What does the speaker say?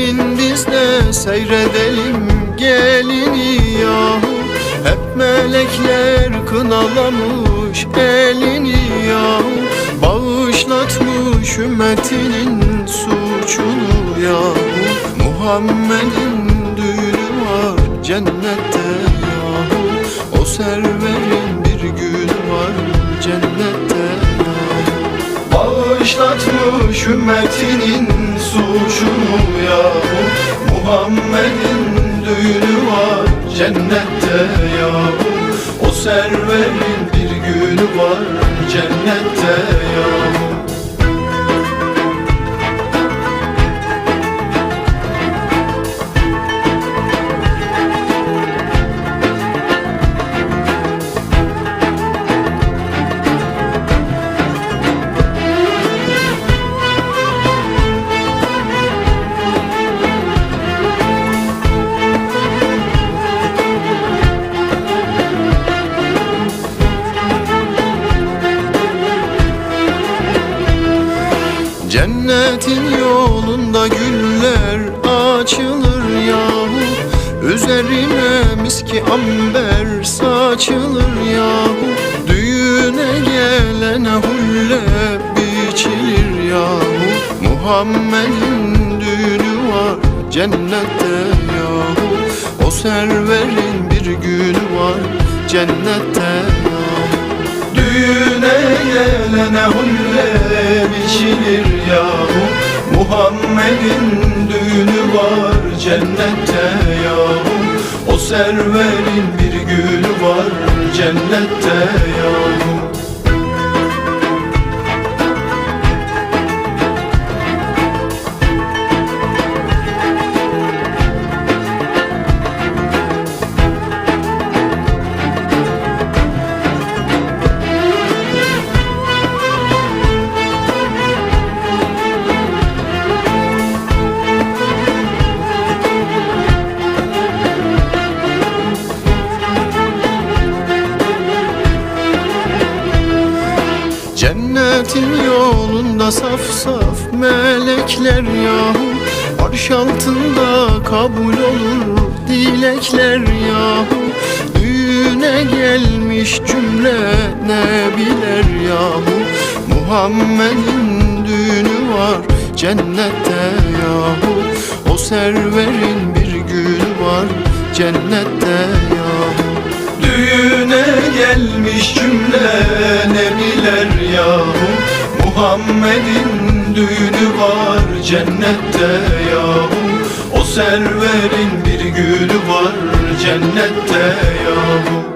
Gelin biz de seyredelim gelini yahu Hep melekler kınalamış elini yahu Bağışlatmış ümmetinin suçunu yahu Muhammed'in düğünü var cennette yahu O serverin bir günü var cennette Bağışlatmış ümmetinin suçunu yahu Muhammed'in düğünü var cennette yahu O serverin bir günü var cennette yahu Cennetin yolunda güller açılır yahu. Üzerine miski amber saçılır yahu. Düğüne gelene hulle biçilir yahu. Muhammed'in düğünü var cennette yahu. O serverin bir günü var cennette yahu. Düğüne gelene hulle biçilir Muhammed'in düğünü var cennette yahu O serverin bir günü var cennette yahu Cennetin yolunda saf saf melekler yahu. Arş altında kabul olur dilekler yahu. Düğüne gelmiş cümle nebiler yahu. Muhammed'in düğünü var cennette yahu. O serverin bir günü var cennette yahu. Düğüne gelmiş cümle nebiler yahu? Muhammed'in düğünü var cennette yahu. O serverin bir günü var cennette yahu